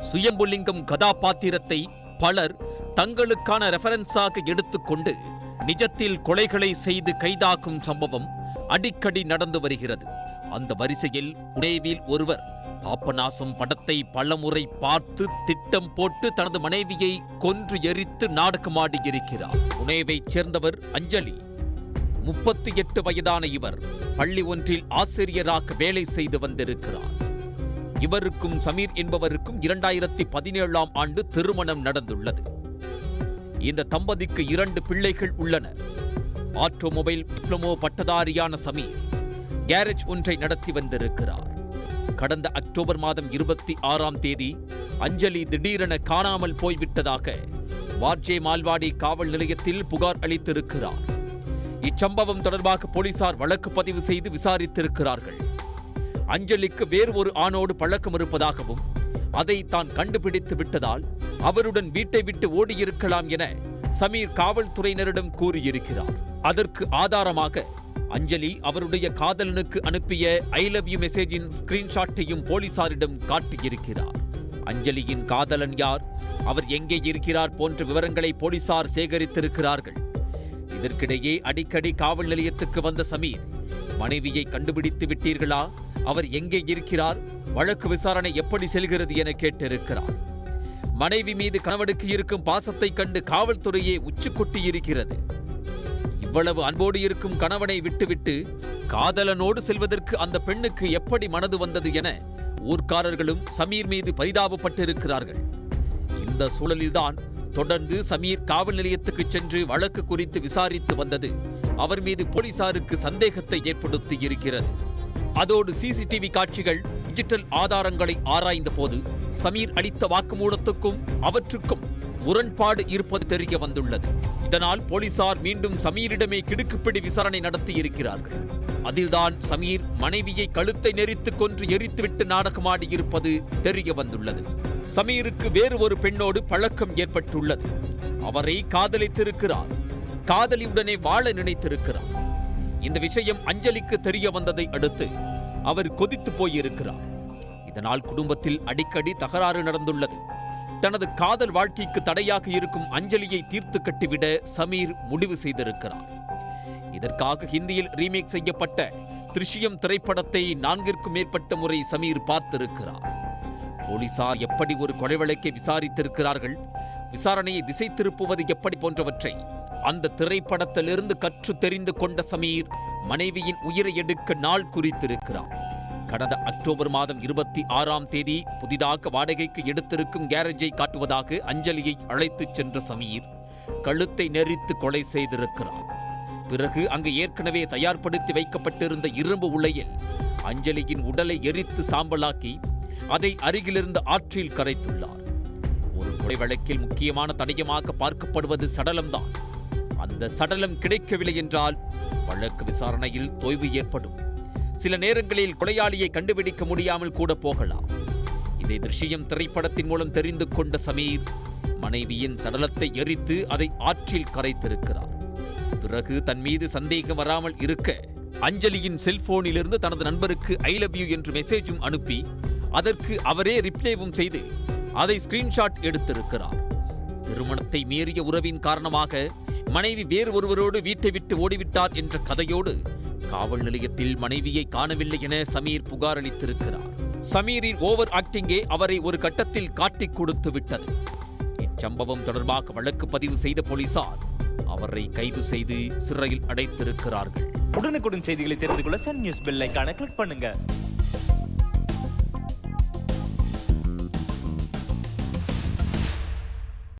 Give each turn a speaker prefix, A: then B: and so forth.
A: சுயம்புலிங்கம் கதாபாத்திரத்தை பலர் தங்களுக்கான ரெஃபரன்ஸாக எடுத்துக்கொண்டு நிஜத்தில் கொலைகளை செய்து கைதாக்கும் சம்பவம் அடிக்கடி நடந்து வருகிறது. அந்த வரிசையில் புனேவில் ஒருவர் பாப்பநாசம் படத்தை பலமுறை பார்த்து திட்டம் போட்டு தனது மனைவியை கொன்று எரித்து நாடகமாடியிருக்கிறார். புனேவைச் சேர்ந்தவர் அஞ்சலி. முப்பத்தி எட்டு வயதான இவர் பள்ளி ஒன்றில் ஆசிரியராக வேலை செய்து வந்திருக்கிறார். இவருக்கும் சமீர் என்பவருக்கும் இரண்டாயிரத்தி பதினேழாம் ஆண்டு திருமணம் நடந்துள்ளது. இந்த தம்பதிக்கு இரண்டு பிள்ளைகள் உள்ளனர். ஆட்டோமொபைல் டிப்ளமோ பட்டதாரியான சமீர் கேரேஜ் ஒன்றை நடத்தி வந்திருக்கிறார். கடந்த அக்டோபர் மாதம் இருபத்தி ஆறாம் தேதி அஞ்சலி திடீரென காணாமல் போய்விட்டதாக வார்ஜே மால்வாடி காவல் நிலையத்தில் புகார் அளித்திருக்கிறார். இச்சம்பவம் தொடர்பாக போலீசார் வழக்கு பதிவு செய்து விசாரித்திருக்கிறார்கள். அஞ்சலிக்கு வேறு ஒரு ஆணோடு பழக்கம் இருப்பதாகவும் அதை தான் கண்டுபிடித்து விட்டதால் அவருடன் வீட்டை விட்டு ஓடியிருக்கலாம் என சமீர் காவல்துறையினரிடம் கூறியிருக்கிறார். அதற்கு ஆதாரமாக அஞ்சலி அவருடைய காதலனுக்கு அனுப்பிய ஐ லவ் யூ மெசேஜின் ஸ்கிரீன்ஷாட்டையும் போலீசாரிடம் காட்டியிருக்கிறார். அஞ்சலியின் காதலன் யார்? அவர் எங்கே இருக்கிறார் போன்ற விவரங்களை போலீசார் சேகரித்திருக்கிறார்கள். இதற்கிடையே அடிக்கடி காவல் நிலையத்துக்கு வந்த சமீர் மனைவியை கண்டுபிடித்து விட்டீர்களா? அவர் எங்கே இருக்கிறார்? வழக்கு விசாரணை எப்படி செல்கிறது என கேட்டிருக்கிறார். மனைவி மீது கணவனுக்கு இருக்கும் பாசத்தை கண்டு காவல்துறையே உச்சி கொட்டி இருக்கிறது. இவ்வளவு அன்போடு இருக்கும் கணவனை விட்டுவிட்டு காதலனோடு செல்வதற்கு அந்த பெண்ணுக்கு எப்படி மனது வந்தது என ஊர்க்காரர்களும் சமீர் மீது பரிதாபப்பட்டிருக்கிறார்கள். இந்த சூழலில்தான் தொடர்ந்து சமீர் காவல் நிலையத்துக்கு சென்று வழக்கு குறித்து விசாரித்து வந்தது. அவர் மீது போலீசாருக்கு சந்தேகத்தை ஏற்படுத்தி இருக்கிறது அதோடு சிசிடிவி காட்சிகள் டிஜிட்டல் ஆதாரங்களை ஆராய்ந்த போது சமீர் அளித்த வாக்குமூலத்துக்கும் அவற்றுக்கும் முரண்பாடு இருப்பது தெரிய வந்துள்ளது. இதனால் போலீசார் மீண்டும் சமீரிடமே கிடுக்குப்பிடி விசாரணை நடத்தி இருக்கிறார்கள் அதில்தான் சமீர் மனைவியை கழுத்தை நெரித்துக் கொன்று எரித்துவிட்டு நாடகமாடி இருப்பது தெரிய வந்துள்ளது. சமீருக்கு வேறு ஒரு பெண்ணோடு பழக்கம் ஏற்பட்டுள்ளது. அவரை காதலித்திருக்கிறார். காதலியுடனே வாழ நினைத்திருக்கிறார். இந்த விஷயம் அஞ்சலிக்கு தெரிய வந்ததை அடுத்து அவர் கொதித்து போயிருக்கிறார். இதனால் குடும்பத்தில் அடிக்கடி தகராறு நடந்துள்ளது. தனது காதல் வாழ்க்கைக்கு தடையாக இருக்கும் அஞ்சலியை தீர்த்து கட்டிவிட சமீர் முடிவு செய்திருக்கிறார். இதற்காக ஹிந்தியில் ரீமேக் செய்யப்பட்ட திருஷ்யம் திரைப்படத்தை நான்கிற்கும் மேற்பட்ட முறை சமீர் பார்த்திருக்கிறார். போலீசார் எப்படி ஒரு கொலை வழக்கை விசாரித்திருக்கிறார்கள்? விசாரணையை திசை திருப்புவது எப்படி போன்றவற்றை அந்த திரைப்படத்திலிருந்து கற்று தெரிந்து கொண்ட சமீர் மனைவியின் உயிரை எடுக்க நாள் குறித்திருக்கிறார். கடந்த அக்டோபர் மாதம் இருபத்தி ஆறாம் தேதி புதிதாக வாடகைக்கு எடுத்திருக்கும் கேரேஜை காட்டுவதாக அஞ்சலியை அழைத்துச் சென்ற சமீர் கழுத்தை நெரித்து கொலை செய்திருக்கிறார். பிறகு அங்கு ஏற்கனவே தயார்படுத்தி வைக்கப்பட்டிருந்த இரும்பு உலையில் அஞ்சலியின் உடலை எரித்து சாம்பலாக்கி அதை அருகிலிருந்து ஆற்றில் கரைத்துள்ளார். ஒரு கொலை வழக்கில் முக்கியமான தடயமாக பார்க்கப்படுவது சடலம்தான். அந்த சடலம் கிடைக்கவில்லை என்றால் வழக்கு விசாரணையில் தொய்வு ஏற்படும். சில நேரங்களில் கொலையாளியை கண்டுபிடிக்க முடியாமல் கூட போகலாம். இதை திருஷ்யம் திரைப்படத்தின் மூலம் தெரிந்து கொண்ட சமீர் மனைவியின் சடலத்தை எரித்து அதை ஆற்றில் கரைத்திருக்கிறார். பிறகு தன் மீது சந்தேகம் வராமல் இருக்க அஞ்சலியின் செல்போனிலிருந்து தனது நண்பருக்கு ஐ லவ் யூ என்று மெசேஜும் அனுப்பி அதற்கு அவரே ரிப்ளேவும் செய்து அதை ஸ்கிரீன்ஷாட் எடுத்திருக்கிறார். திருமணத்தை மீறிய உறவின் காரணமாக மனைவி வேறு ஒருவரோடு வீட்டை விட்டு ஓடிவிட்டார் என்ற கதையோடு காவல் நிலையத்தில் மனைவியை காணவில்லை என சமீர் புகார் அளித்திருக்கிறார். சமீரின் ஓவர் ஆக்டிங்கே அவரை ஒரு கட்டத்தில் காட்டிக் கொடுத்து விட்டது. இச்சம்பவம் தொடர்பாக வழக்கு பதிவு செய்த போலீசார் அவரை கைது செய்து சிறையில் அடைத்திருக்கிறார்கள்.
B: உடனுக்குடன் செய்திகளை தெரிந்து கொள்ள சன் நியூஸ் பெல் கிளிக் பண்ணுங்க.